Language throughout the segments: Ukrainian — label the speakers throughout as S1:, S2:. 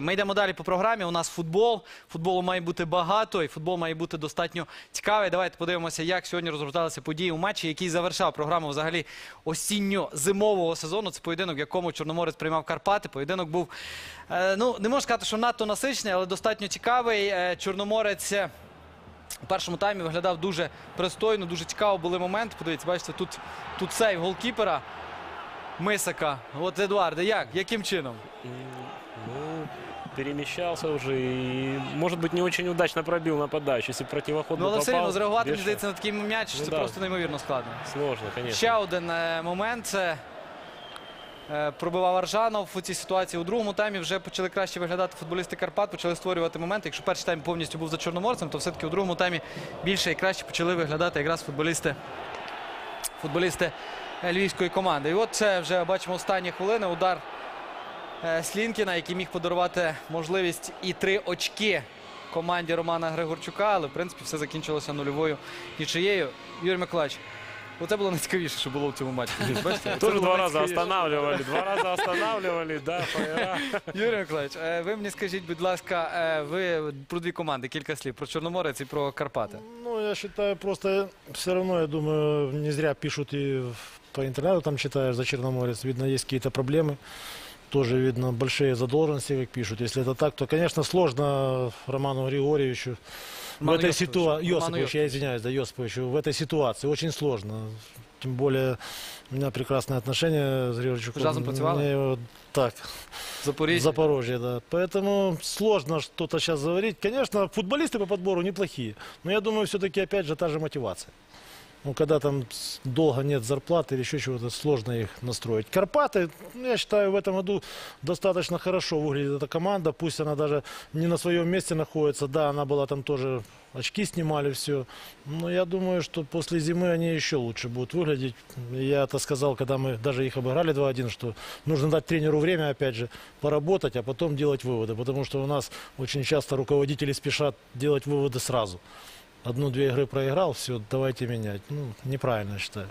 S1: Ми йдемо далі по програмі. У нас футбол. Футболу має бути багато, і футбол має бути достатньо цікавий. Давайте подивимося, як сьогодні розгорталися події у матчі, який завершав програму взагалі осінньо-зимового сезону. Це поєдинок, в якому Чорноморець приймав Карпати. Поєдинок був е, ну не можна сказати, що надто насичений, але достатньо цікавий. Е, Чорноморець. е, у першому таймі виглядав дуже пристойно, дуже цікаво були моменти. Подивіться, бачите, тут, тут сейв голкіпера Мисака. От Едуарде, як? Яким чином?
S2: Ну, перемещался уже и, может быть, не очень удачно пробил нападающий. Если противоход
S1: Ну, але все
S2: попал,
S1: зреагувати, мені здається, на такий м'яч
S2: Ну
S1: це
S2: да.
S1: просто неймовірно складно.
S2: Сложно, конечно.
S1: Ще один е, момент. Це пробивав Аржанов у цій ситуації. У другому таймі вже почали краще виглядати футболісти Карпат, почали створювати моменти. Якщо перший тайм повністю був за Чорноморцем, то все-таки у другому таймі більше і краще почали виглядати якраз футболісти, футболісти е, львівської команди. І от це вже бачимо останні хвилини. Удар Слінкіна, який міг подарувати можливість і три очки команді Романа Григорчука, але в принципі все закінчилося нульовою нічиєю. Юрій Миколаївич, оце було найцікавіше, що було в цьому матчі. Бачите,
S2: Тоже два раза
S1: найцікавіше.
S2: останавливали, два раза останавливали, да, фаера.
S1: Юрій Миколаївич, е, ви мені скажіть, будь ласка, е, ви про дві команди, кілька слів про Чорноморець і про Карпати.
S3: Ну, я считаю, просто все равно, я думаю, не зря пишут и по интернету там читаешь за Черноморец. Видно, есть какие-то проблемы. Тоже видно большие задолженности, как пишут. Если это так, то, конечно, сложно Роману Григорьевичу
S1: Роману
S3: в этой ситуации,
S1: Роману
S3: Йосиповичу, я извиняюсь, да, Йосиповичу, в этой ситуации очень сложно. Тем более у меня прекрасные отношения с Григорьевичем. Мне его так, в
S1: Запоріжжя.
S3: Запорожье, да. Поэтому сложно что-то сейчас говорить. Конечно, футболисты по подбору неплохие. Но я думаю, все-таки опять же та же мотивация. Ну, когда там долго нет зарплаты или еще чего-то, сложно их настроить. Карпаты, я считаю, в этом году достаточно хорошо выглядит эта команда. Пусть она даже не на своем месте находится. Да, она была там тоже, очки снимали, все. Но я думаю, что после зимы они еще лучше будут выглядеть. Я это сказал, когда мы даже их обыграли 2-1, что нужно дать тренеру время, опять же, поработать, а потом делать выводы. Потому что у нас очень часто руководители спешат делать выводы сразу. Одну-две игры проиграл, все, давайте менять. Ну, неправильно, я считаю.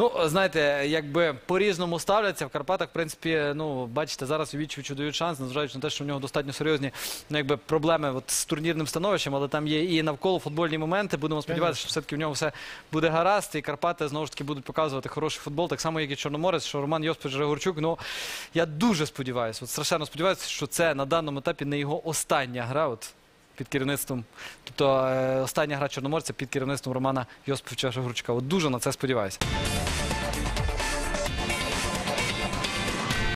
S1: Ну, знаєте, якби по-різному ставляться в Карпатах, в принципі, ну, бачите, зараз Вічовичу дають шанс, незважаючи на те, що в нього достатньо серйозні ну, якби, проблеми от, з турнірним становищем, але там є і навколо футбольні моменти. Будемо сподіватися, що все-таки в нього все буде гаразд, і Карпати знову ж таки будуть показувати хороший футбол, так само, як і Чорноморець, що Роман Йосипович Григорчук. Ну, я дуже сподіваюся, от страшенно сподіваюся, що це на даному етапі не його остання гра. От, під керівництвом, тобто е, остання гра Чорноморця під керівництвом Романа Йосиповича Григорчука. От дуже на це сподіваюся.